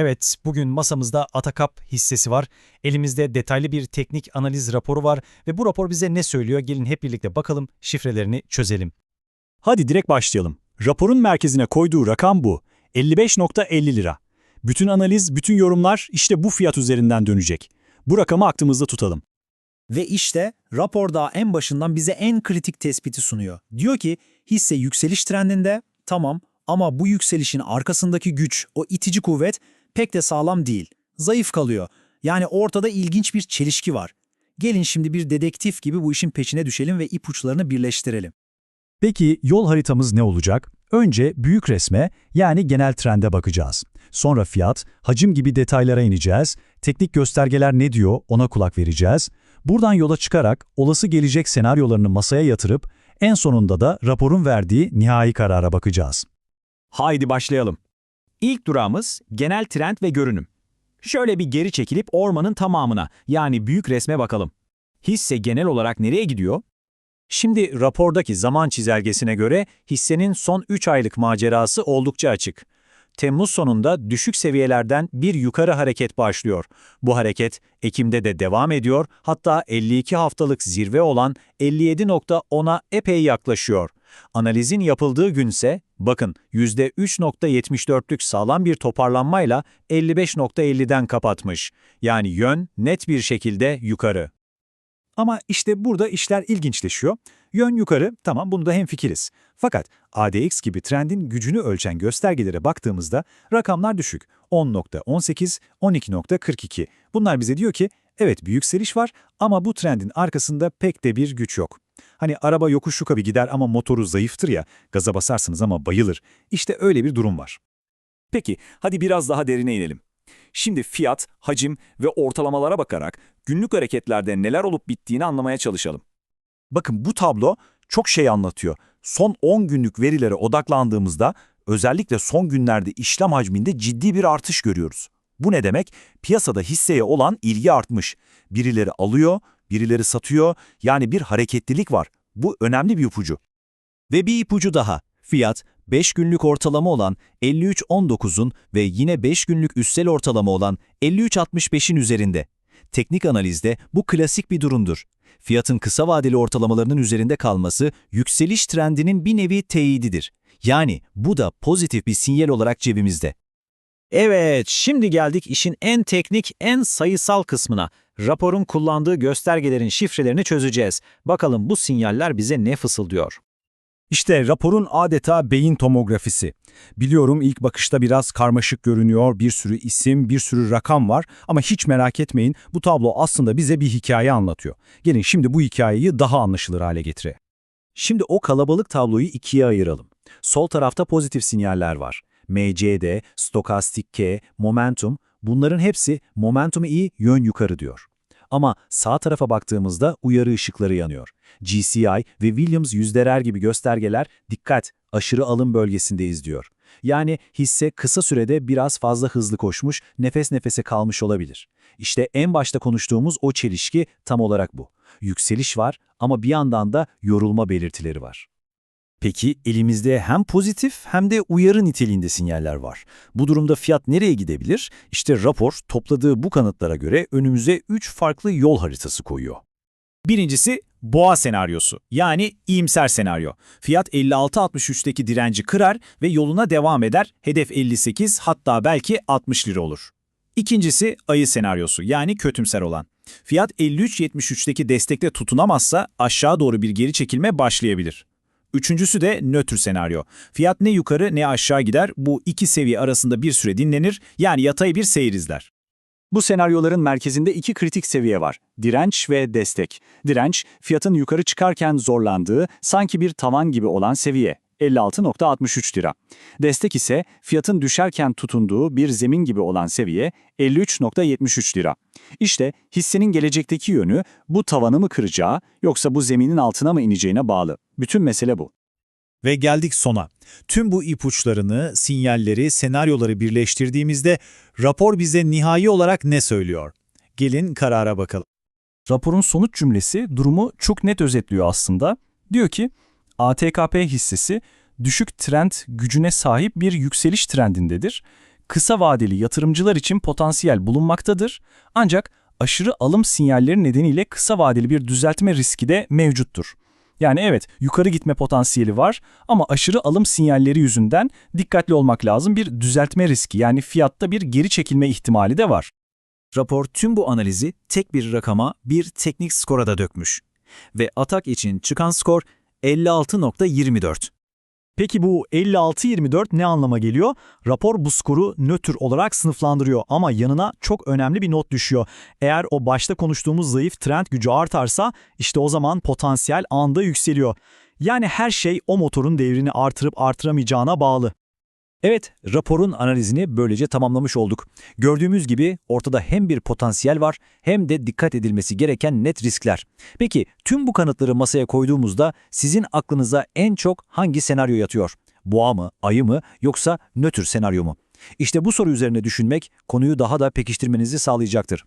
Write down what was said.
Evet, bugün masamızda Atakap hissesi var. Elimizde detaylı bir teknik analiz raporu var ve bu rapor bize ne söylüyor? Gelin hep birlikte bakalım, şifrelerini çözelim. Hadi direkt başlayalım. Raporun merkezine koyduğu rakam bu. 55.50 lira. Bütün analiz, bütün yorumlar işte bu fiyat üzerinden dönecek. Bu rakamı aklımızda tutalım. Ve işte raporda en başından bize en kritik tespiti sunuyor. Diyor ki hisse yükseliş trendinde tamam ama bu yükselişin arkasındaki güç, o itici kuvvet pek de sağlam değil. Zayıf kalıyor. Yani ortada ilginç bir çelişki var. Gelin şimdi bir dedektif gibi bu işin peşine düşelim ve ipuçlarını birleştirelim. Peki yol haritamız ne olacak? Önce büyük resme yani genel trende bakacağız. Sonra fiyat, hacim gibi detaylara ineceğiz. Teknik göstergeler ne diyor ona kulak vereceğiz. Buradan yola çıkarak olası gelecek senaryolarını masaya yatırıp en sonunda da raporun verdiği nihai karara bakacağız. Haydi başlayalım. İlk durağımız genel trend ve görünüm. Şöyle bir geri çekilip ormanın tamamına yani büyük resme bakalım. Hisse genel olarak nereye gidiyor? Şimdi rapordaki zaman çizelgesine göre hissenin son 3 aylık macerası oldukça açık. Temmuz sonunda düşük seviyelerden bir yukarı hareket başlıyor. Bu hareket Ekim'de de devam ediyor, hatta 52 haftalık zirve olan 57.10'a epey yaklaşıyor. Analizin yapıldığı günse, bakın %3.74'lük sağlam bir toparlanmayla 55.50'den kapatmış. Yani yön net bir şekilde yukarı. Ama işte burada işler ilginçleşiyor. Yön yukarı, tamam bunda hemfikiriz. Fakat ADX gibi trendin gücünü ölçen göstergelere baktığımızda rakamlar düşük. 10.18, 12.42. Bunlar bize diyor ki, evet bir yükseliş var ama bu trendin arkasında pek de bir güç yok. Hani araba yokuş yukarı gider ama motoru zayıftır ya, gaza basarsınız ama bayılır. İşte öyle bir durum var. Peki, hadi biraz daha derine inelim. Şimdi fiyat, hacim ve ortalamalara bakarak günlük hareketlerde neler olup bittiğini anlamaya çalışalım. Bakın bu tablo çok şey anlatıyor. Son 10 günlük verilere odaklandığımızda özellikle son günlerde işlem hacminde ciddi bir artış görüyoruz. Bu ne demek? Piyasada hisseye olan ilgi artmış. Birileri alıyor, birileri satıyor. Yani bir hareketlilik var. Bu önemli bir ipucu. Ve bir ipucu daha. Fiyat 5 günlük ortalama olan 53.19'un ve yine 5 günlük üstel ortalama olan 53.65'in üzerinde. Teknik analizde bu klasik bir durumdur. Fiyatın kısa vadeli ortalamalarının üzerinde kalması yükseliş trendinin bir nevi teyididir. Yani bu da pozitif bir sinyal olarak cebimizde. Evet, şimdi geldik işin en teknik, en sayısal kısmına. Raporun kullandığı göstergelerin şifrelerini çözeceğiz. Bakalım bu sinyaller bize ne fısıldıyor? İşte raporun adeta beyin tomografisi. Biliyorum ilk bakışta biraz karmaşık görünüyor, bir sürü isim, bir sürü rakam var ama hiç merak etmeyin bu tablo aslında bize bir hikaye anlatıyor. Gelin şimdi bu hikayeyi daha anlaşılır hale getire. Şimdi o kalabalık tabloyu ikiye ayıralım. Sol tarafta pozitif sinyaller var. MCD, stokastik K, momentum bunların hepsi momentumu iyi yön yukarı diyor. Ama sağ tarafa baktığımızda uyarı ışıkları yanıyor. GCI ve Williams yüzderer gibi göstergeler dikkat aşırı alım bölgesindeyiz diyor. Yani hisse kısa sürede biraz fazla hızlı koşmuş, nefes nefese kalmış olabilir. İşte en başta konuştuğumuz o çelişki tam olarak bu. Yükseliş var ama bir yandan da yorulma belirtileri var. Peki elimizde hem pozitif hem de uyarı niteliğinde sinyaller var. Bu durumda fiyat nereye gidebilir? İşte rapor topladığı bu kanıtlara göre önümüze 3 farklı yol haritası koyuyor. Birincisi boğa senaryosu yani iyimser senaryo. Fiyat 56.63'teki direnci kırar ve yoluna devam eder. Hedef 58 hatta belki 60 lira olur. İkincisi ayı senaryosu yani kötümser olan. Fiyat 53.73'teki destekte tutunamazsa aşağı doğru bir geri çekilme başlayabilir. Üçüncüsü de nötr senaryo. Fiyat ne yukarı ne aşağı gider, bu iki seviye arasında bir süre dinlenir, yani yatay bir seyir izler. Bu senaryoların merkezinde iki kritik seviye var. Direnç ve destek. Direnç, fiyatın yukarı çıkarken zorlandığı, sanki bir tavan gibi olan seviye. 56.63 lira. Destek ise fiyatın düşerken tutunduğu bir zemin gibi olan seviye 53.73 lira. İşte hissenin gelecekteki yönü bu tavanı mı kıracağı yoksa bu zeminin altına mı ineceğine bağlı. Bütün mesele bu. Ve geldik sona. Tüm bu ipuçlarını, sinyalleri, senaryoları birleştirdiğimizde rapor bize nihai olarak ne söylüyor? Gelin karara bakalım. Raporun sonuç cümlesi durumu çok net özetliyor aslında. Diyor ki, ATKP hissesi düşük trend gücüne sahip bir yükseliş trendindedir. kısa vadeli yatırımcılar için potansiyel bulunmaktadır. Ancak aşırı alım sinyalleri nedeniyle kısa vadeli bir düzeltme riski de mevcuttur. Yani evet yukarı gitme potansiyeli var ama aşırı alım sinyalleri yüzünden dikkatli olmak lazım. Bir düzeltme riski yani fiyatta bir geri çekilme ihtimali de var. Rapor tüm bu analizi tek bir rakama, bir teknik skora da dökmüş. Ve atak için çıkan skor 56.24. Peki bu 56-24 ne anlama geliyor? Rapor bu skoru nötr olarak sınıflandırıyor ama yanına çok önemli bir not düşüyor. Eğer o başta konuştuğumuz zayıf trend gücü artarsa işte o zaman potansiyel anda yükseliyor. Yani her şey o motorun devrini artırıp artıramayacağına bağlı. Evet, raporun analizini böylece tamamlamış olduk. Gördüğümüz gibi ortada hem bir potansiyel var hem de dikkat edilmesi gereken net riskler. Peki tüm bu kanıtları masaya koyduğumuzda sizin aklınıza en çok hangi senaryo yatıyor? Boğa mı, ayı mı yoksa nötr senaryo mu? İşte bu soru üzerine düşünmek konuyu daha da pekiştirmenizi sağlayacaktır.